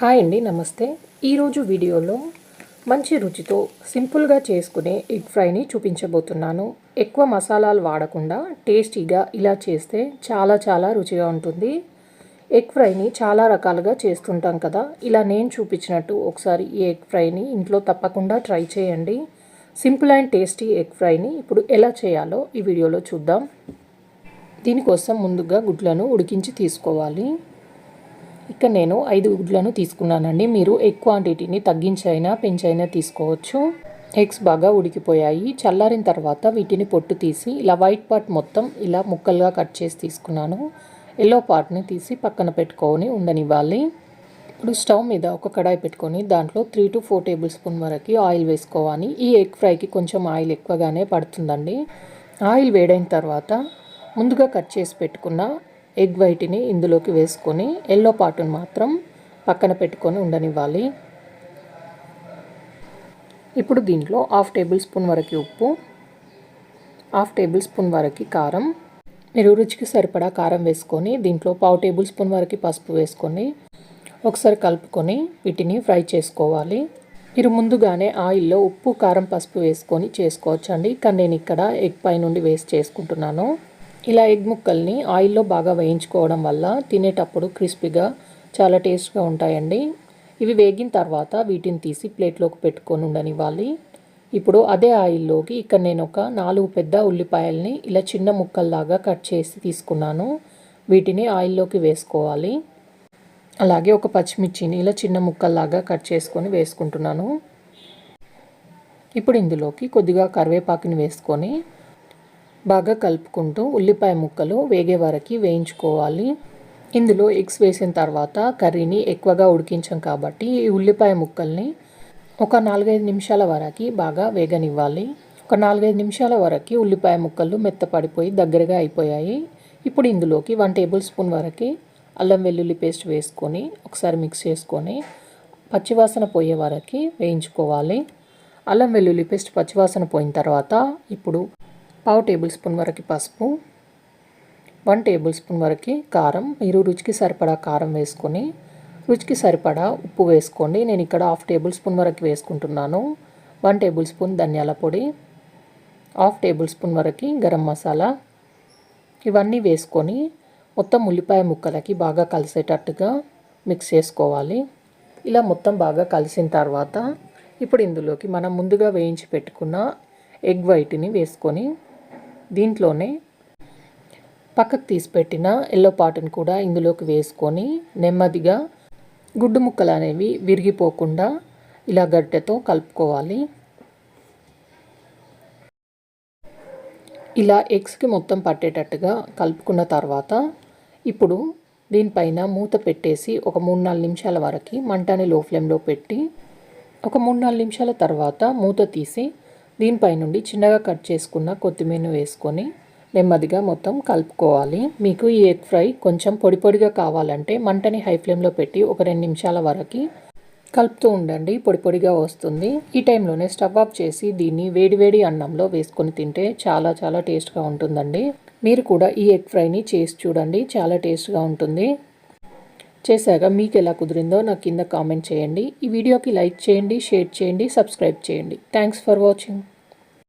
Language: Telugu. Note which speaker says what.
Speaker 1: హాయ్ అండి నమస్తే. ఈరోజు వీడియోలో మంచి రుచితో సింపుల్గా చేసుకునే ఎగ్ ఫ్రైని చూపించబోతున్నాను. ఎక్కువ మసాలాలు వాడకుండా టేస్టీగా ఇలా చేస్తే చాలా చాలా రుచిగా ఉంటుంది. ఎగ్ ఫ్రైని చాలా రకాలుగా చేస్తుంటాం కదా ఇలా నేను చూపించినట్టు ఒకసారి ఈ ఎగ్ ఫ్రైని ఇంట్లో తప్పకుండా ట్రై చేయండి. సింపుల్ అండ్ టేస్టీ ఎగ్ ఫ్రైని ఇప్పుడు ఎలా చేయాలో ఈ వీడియోలో చూద్దాం. దీనికోసం ముందుగా గుడ్లను ఉడికించి తీసుకోవాలి. ఇక్కడ నేను ఐదు గుడ్లను తీసుకున్నానండి. మీరు ఎగ్ క్వాంటిటీని తగ్గించైనా పెంచైనా తీసుకోవచ్చు. ఎగ్స్ బాగా ఉడికిపోయాయి. చల్లారిన తర్వాత వీటిని పొట్టు తీసి ఇలా వైట్ పార్ట్ మొత్తం ఇలా ముక్కలుగా కట్ చేసి తీసుకున్నాను. ఎల్లో పార్ట్ని తీసి పక్కన పెట్టుకొని ఉండనివ్వాలి. ఇప్పుడు స్టవ్ మీద ఒక కడాయి పెట్టుకొని దాంట్లో three to four tablespoon వరకు ఆయిల్ వేసుకోవాలి. ఈ ఎగ్ ఫ్రైకి కొంచెం ఆయిల్ ఎక్కువగానే పడుతుందండి. ఆయిల్ వేడైన తర్వాత ముందుగా కట్ చేసి పెట్టుకున్న ఎగ్ వైట్ని ఇందులోకి వేసుకొని ఎల్లో పాటును మాత్రం పక్కన పెట్టుకొని ఉండనివ్వాలి. ఇప్పుడు దీంట్లో హాఫ్ టేబుల్ స్పూన్ వరకు ఉప్పు హాఫ్ టేబుల్ స్పూన్ వరకు కారం. మీరు రుచికి సరిపడా కారం వేసుకొని దీంట్లో పావు టేబుల్ స్పూన్ వరకు పసుపు వేసుకొని ఒకసారి కలుపుకొని వీటిని ఫ్రై చేసుకోవాలి. మీరు ముందుగానే ఆయిల్లో ఉప్పు కారం పసుపు వేసుకొని చేసుకోవచ్చండి. కానీ నేను ఇక్కడ ఎగ్ పై నుండి వేస్ట్ చేసుకుంటున్నాను. ఇలా ఎగ్ ముక్కల్ని ఆయిల్లో బాగా వేయించుకోవడం వల్ల తినేటప్పుడు క్రిస్పీగా చాలా టేస్ట్గా ఉంటాయండి. ఇవి వేగిన తర్వాత వీటిని తీసి ప్లేట్లోకి పెట్టుకొని ఉండనివ్వాలి. ఇప్పుడు అదే ఆయిల్లోకి ఇక్కడ నేను ఒక నాలుగు పెద్ద ఉల్లిపాయల్ని ఇలా చిన్న ముక్కల్లాగా కట్ చేసి తీసుకున్నాను. వీటిని ఆయిల్లోకి వేసుకోవాలి. అలాగే ఒక పచ్చిమిర్చిని ఇలా చిన్న ముక్కల్లాగా కట్ చేసుకొని వేసుకుంటున్నాను. ఇప్పుడు ఇందులోకి కొద్దిగా కరివేపాకుని వేసుకొని బాగా కలుపుకుంటూ ఉల్లిపాయ ముక్కలు వేగే వరకు వేయించుకోవాలి. ఇందులో ఎగ్స్ వేసిన తర్వాత కర్రీని ఎక్కువగా ఉడికించాం కాబట్టి ఈ ఉల్లిపాయ ముక్కల్ని ఒక నాలుగైదు నిమిషాల వరకు బాగా వేగనివ్వాలి. ఒక నాలుగైదు నిమిషాల వరకు ఉల్లిపాయ ముక్కలు మెత్తపడిపోయి దగ్గరగా అయిపోయాయి. ఇప్పుడు ఇందులోకి వన్ టేబుల్ స్పూన్ వరకు అల్లం వెల్లుల్లి పేస్ట్ వేసుకొని ఒకసారి మిక్స్ చేసుకొని పచ్చివాసన పోయే వరకు వేయించుకోవాలి. అల్లం వెల్లుల్లి పేస్ట్ పచ్చివాసన పోయిన తర్వాత ఇప్పుడు పావు టేబుల్ స్పూన్ వరకు పసుపు వన్ టేబుల్ స్పూన్ వరకు కారం. మీరు రుచికి సరిపడా కారం వేసుకొని రుచికి సరిపడా ఉప్పు వేసుకోండి. నేను ఇక్కడ హాఫ్ టేబుల్ స్పూన్ వరకు వేసుకుంటున్నాను. వన్ టేబుల్ స్పూన్ ధనియాల పొడి హాఫ్ టేబుల్ స్పూన్ వరకు గరం మసాలా. ఇవన్నీ వేసుకొని మొత్తం ఉల్లిపాయ ముక్కలకి బాగా కలిసేటట్టుగా మిక్స్ చేసుకోవాలి. ఇలా మొత్తం బాగా కలిసిన తర్వాత ఇప్పుడు ఇందులోకి మనం ముందుగా వేయించి పెట్టుకున్న ఎగ్ వైట్ని వేసుకొని దీంట్లోనే పక్కకు తీసిపెట్టిన ఎల్లో పాటను కూడా ఇందులోకి వేసుకొని నెమ్మదిగా గుడ్డు ముక్కలు అనేవి విరిగిపోకుండా ఇలా గడ్డతో కలుపుకోవాలి. ఇలా ఎగ్స్కి మొత్తం పట్టేటట్టుగా కలుపుకున్న తర్వాత ఇప్పుడు దీనిపైన మూత పెట్టేసి ఒక మూడు నాలుగు నిమిషాల వరకు మంటని లో ఫ్లేమ్లో పెట్టి ఒక మూడు నాలుగు నిమిషాల తర్వాత మూత తీసి దీనిపై నుండి చిన్నగా కట్ చేసుకున్న కొత్తిమీరను వేసుకొని నెమ్మదిగా మొత్తం కలుపుకోవాలి. మీకు ఈ ఎగ్ ఫ్రై కొంచెం పొడి పొడిగా కావాలంటే మంటని హై ఫ్లేమ్లో పెట్టి ఒక రెండు నిమిషాల వరకు కలుపుతూ ఉండండి. పొడి పొడిగా వస్తుంది. ఈ టైంలోనే స్టవ్ ఆఫ్ చేసి దీన్ని వేడివేడి అన్నంలో వేసుకొని తింటే చాలా చాలా టేస్ట్గా ఉంటుందండి. మీరు కూడా ఈ ఎగ్ ఫ్రైని చేసి చూడండి. చాలా టేస్ట్గా ఉంటుంది. చేశాక మీకు ఎలా కుదిరిందో నాకు కింద కామెంట్ చేయండి. ఈ వీడియోకి లైక్ చేయండి షేర్ చేయండి సబ్స్క్రైబ్ చేయండి. Thanks for watching